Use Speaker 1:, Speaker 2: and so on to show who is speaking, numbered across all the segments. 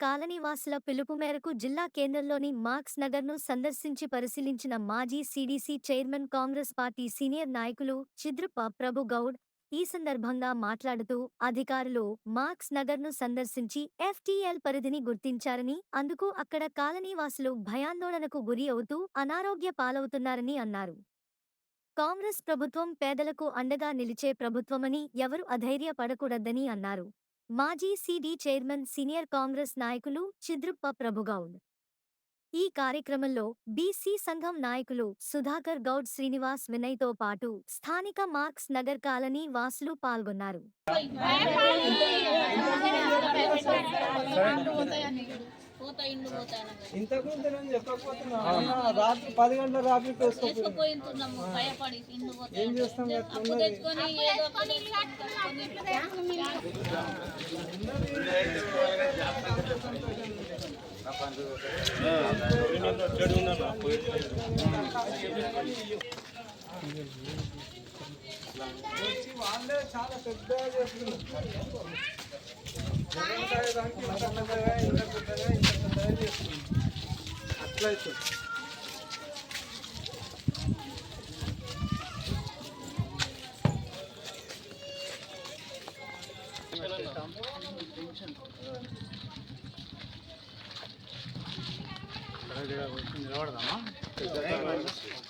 Speaker 1: కాలనీవాసుల పిలుపు మేరకు జిల్లా కేంద్రంలోని మార్క్స్ నగర్ను సందర్శించి పరిశీలించిన మాజీ CDC chairman Congress party senior నాయకులు చిద్రప్ప ప్రభు గౌడ్ ఈ సందర్భంగా మాట్లాడుతూ అధికారులు మార్క్స్ నగర్ను సందర్శించి ఎఫ్టీఎల్ పరిధిని గుర్తించారని అందుకు అక్కడ కాలనీవాసులు భయాందోళనకు గురి అవుతూ అనారోగ్య పాలవుతున్నారని అన్నారు. కాంగ్రెస్ ప్రభుత్వం పేదలకు అండగా నిలిచే ప్రభుత్వమని ఎవరు అధైర్యపడకూడదని అన్నారు. మాజీ సిడి చైర్మన్ సీనియర్ కాంగ్రెస్ నాయకులు చిద్రుప్ప ప్రభుగౌడ్ ఈ కార్యక్రమంలో బీసీ సంఘం నాయకులు సుధాకర్ గౌడ్ శ్రీనివాస్ వినయ్తో పాటు స్థానిక మార్క్స్ నగర్ కాలనీ వాసులు పాల్గొన్నారు.
Speaker 2: ఇంతకుముందు నేను చెప్పకపోతున్నా. రాత్రి పది గంటల రాత్రి ఏం చేస్తాం వాళ్ళే చాలా పెద్దగా చేస్తున్నారు అట్లా అవుతుంది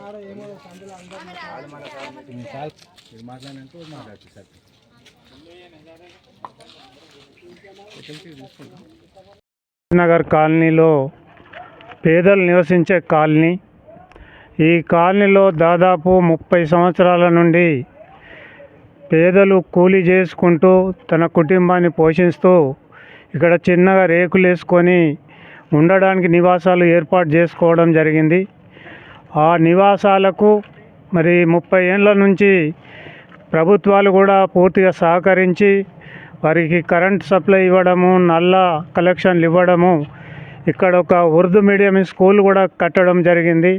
Speaker 2: ఆడ ఏమో సందులో అందరూ
Speaker 3: నగర్ కాలనీలో పేదలు నివసించే కాలనీ. ఈ కాలనీలో దాదాపు ముప్పై సంవత్సరాల నుండి పేదలు కూలీ చేసుకుంటూ తన కుటుంబాన్ని పోషిస్తూ ఇక్కడ చిన్నగా రేకులు వేసుకొని ఉండడానికి నివాసాలు ఏర్పాటు చేసుకోవడం జరిగింది. ఆ నివాసాలకు మరి ముప్పై ఏళ్ళ నుంచి ప్రభుత్వాలు కూడా పూర్తిగా సహకరించి వారికి కరెంట్ సప్లై ఇవ్వడము నల్ల కలెక్షన్లు ఇవ్వడము ఇక్కడ ఒక ఉర్దూ మీడియం స్కూల్ కూడా కట్టడం జరిగింది.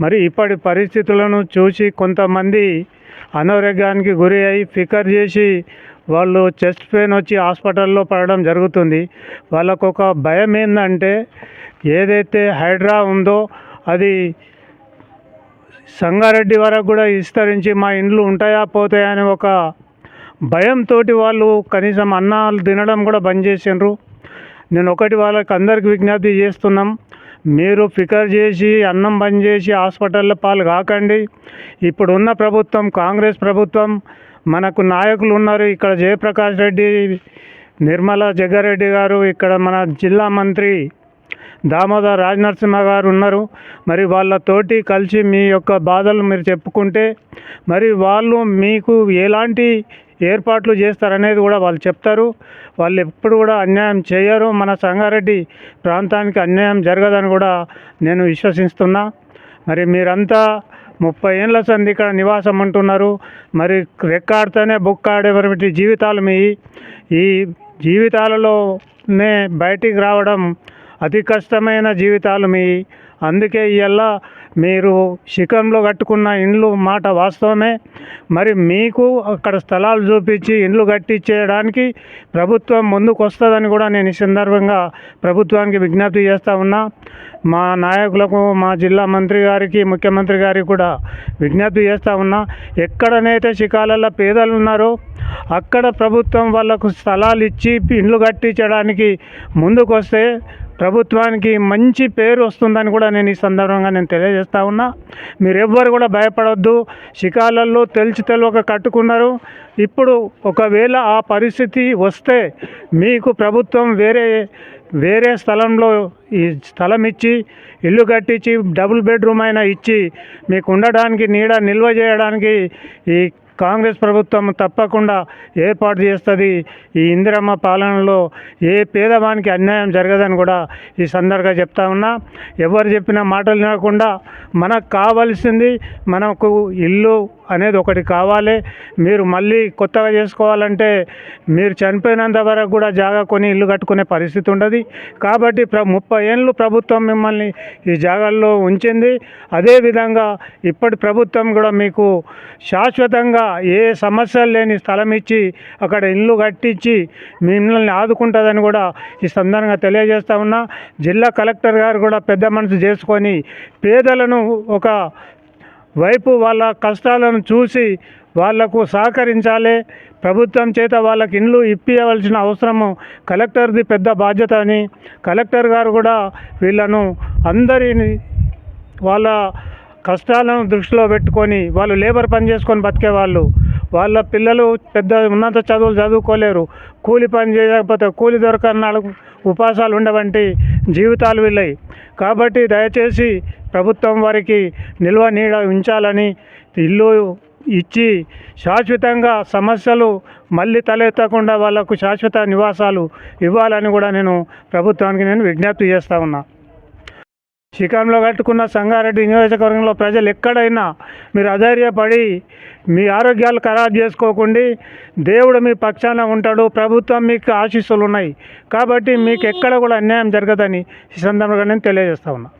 Speaker 3: మరి ఇప్పటి పరిస్థితులను చూసి కొంతమంది అనారోగ్యానికి గురి అయి ఫికర్ చేసి వాళ్ళు చెస్ట్ పెయిన్ వచ్చి హాస్పిటల్లో పడడం జరుగుతుంది. వాళ్ళకు ఒక భయం ఏంటంటే ఏదైతే హైడ్రా ఉందో అది సంగారెడ్డి వరకు కూడా విస్తరించి మా ఇండ్లు ఉంటాయా పోతాయా అని ఒక భయంతో వాళ్ళు కనీసం అన్నాలు తినడం కూడా బంద్ చేసిండ్రు. నేను ఒకటి వాళ్ళకి అందరికి విజ్ఞప్తి చేస్తున్నాం మీరు ఫికర్ చేసి అన్నం బంద్ చేసి హాస్పిటల్లో పాలు కాకండి. ఇప్పుడున్న ప్రభుత్వం కాంగ్రెస్ ప్రభుత్వం మనకు నాయకులు ఉన్నారు ఇక్కడ జయప్రకాష్ రెడ్డి నిర్మలా జగ్గారెడ్డి గారు ఇక్కడ మన జిల్లా మంత్రి దామోదర్ రాజనరసింహ గారు ఉన్నారు. మరి వాళ్ళతోటి కలిసి మీ యొక్క బాధలు మీరు చెప్పుకుంటే మరి వాళ్ళు మీకు ఎలాంటి ఏర్పాట్లు చేస్తారనేది కూడా వాళ్ళు చెప్తారు. వాళ్ళు ఎప్పుడు కూడా అన్యాయం చేయరు. మన సంగారెడ్డి ప్రాంతానికి అన్యాయం జరగదని కూడా నేను విశ్వసిస్తున్నా. మరి మీరంతా ముప్పై ఏళ్ళ సంది ఇక్కడ నివాసం అంటున్నారు. మరి రెక్కాడితేనే బొక్కాడేవరటి జీవితాలు మీ? ఈ జీవితాలలోనే బయటికి రావడం అతి కష్టమైన జీవితాలు మీ. అందుకే ఇవాళ మీరు శిఖంలో కట్టుకున్న ఇండ్లు మాట వాస్తవమే. మరి మీకు అక్కడ స్థలాలు చూపించి ఇండ్లు కట్టించేయడానికి ప్రభుత్వం ముందుకు వస్తుందని కూడా నేను ఈ సందర్భంగా ప్రభుత్వానికి విజ్ఞప్తి చేస్తూ ఉన్నా. మా నాయకులకు మా జిల్లా మంత్రి గారికి ముఖ్యమంత్రి గారికి కూడా విజ్ఞప్తి చేస్తూ ఉన్నా. ఎక్కడనైతే శిఖాలలో పేదలు ఉన్నారో అక్కడ ప్రభుత్వం వాళ్ళకు స్థలాలు ఇచ్చి ఇండ్లు కట్టించడానికి ముందుకు వస్తే ప్రభుత్వానికి మంచి పేరు వస్తుందని కూడా నేను ఈ సందర్భంగా నేను తెలియజేస్తా ఉన్నా. మీరెవ్వరు కూడా భయపడవద్దు శిఖాలల్లో తెలిసి తెలియక కట్టుకున్నారు. ఇప్పుడు ఒకవేళ ఆ పరిస్థితి వస్తే మీకు ప్రభుత్వం వేరే వేరే స్థలంలో ఈ స్థలం ఇచ్చి ఇల్లు కట్టించి డబుల్ బెడ్రూమ్ అయినా ఇచ్చి మీకు ఉండడానికి నీడ నిల్వ చేయడానికి ఈ కాంగ్రెస్ ప్రభుత్వం తప్పకుండా ఏర్పాటు చేస్తుంది. ఈ ఇందిరమ్మ పాలనలో ఏ పేదవానికి అన్యాయం జరగదని కూడా ఈ సందర్భంగా చెప్తా ఉన్నా. ఎవరు చెప్పిన మాటలు వినకుండా మనకు కావాల్సింది మనకు ఇల్లు అనేది ఒకటి కావాలి. మీరు మళ్ళీ కొత్తగా చేసుకోవాలంటే మీరు చనిపోయినంత వరకు కూడా జాగా కొని ఇల్లు కట్టుకునే పరిస్థితి ఉండదు. కాబట్టి ప్ర ముప్పై ఏళ్ళు ప్రభుత్వం మిమ్మల్ని ఈ జాగాల్లో ఉంచింది. అదేవిధంగా ఇప్పటి ప్రభుత్వం కూడా మీకు శాశ్వతంగా ఏ సమస్యలు లేని స్థలం ఇచ్చి అక్కడ ఇల్లు కట్టించి మిమ్మల్ని ఆదుకుంటుందని కూడా ఈ సందర్భంగా తెలియజేస్తా ఉన్నా. జిల్లా కలెక్టర్ గారు కూడా పెద్ద మనసు చేసుకొని పేదలను ఒక వైపు వాళ్ళ కష్టాలను చూసి వాళ్ళకు సహకరించాలి. ప్రభుత్వం చేత వాళ్ళకి ఇండ్లు ఇప్పియవలసిన అవసరము కలెక్టర్ది పెద్ద బాధ్యత అని కలెక్టర్ గారు కూడా వీళ్ళను అందరిని వాళ్ళ కష్టాలను దృష్టిలో పెట్టుకొని వాళ్ళు లేబర్ పని చేసుకొని బతికే వాళ్ళు. వాళ్ళ పిల్లలు పెద్ద ఉన్నత చదువులు చదువుకోలేరు. కూలి పని చేయకపోతే కూలి దొరకన్నాడు ఉపాసాలు ఉండవంటి జీవితాలు వెళ్ళాయి. కాబట్టి దయచేసి ప్రభుత్వం వారికి నిల్వ నీడ ఉంచాలని ఇల్లు ఇచ్చి శాశ్వతంగా సమస్యలు మళ్ళీ తలెత్తకుండా వాళ్ళకు శాశ్వత నివాసాలు ఇవ్వాలని కూడా నేను ప్రభుత్వానికి నేను విజ్ఞప్తి చేస్తా ఉన్నా. శిఖంలో కట్టుకున్న సంగారెడ్డి నియోజకవర్గంలో ప్రజలు ఎక్కడైనా మీరు అధైర్యపడి మీ ఆరోగ్యాలు ఖరాబ్ చేసుకోకుండా దేవుడు మీ పక్షాన ఉంటాడు ప్రభుత్వం మీకు ఆశీస్సులు ఉన్నాయి. కాబట్టి మీకు ఎక్కడ కూడా అన్యాయం జరగదని ఈ సందర్భంగా నేను తెలియజేస్తా ఉన్నా.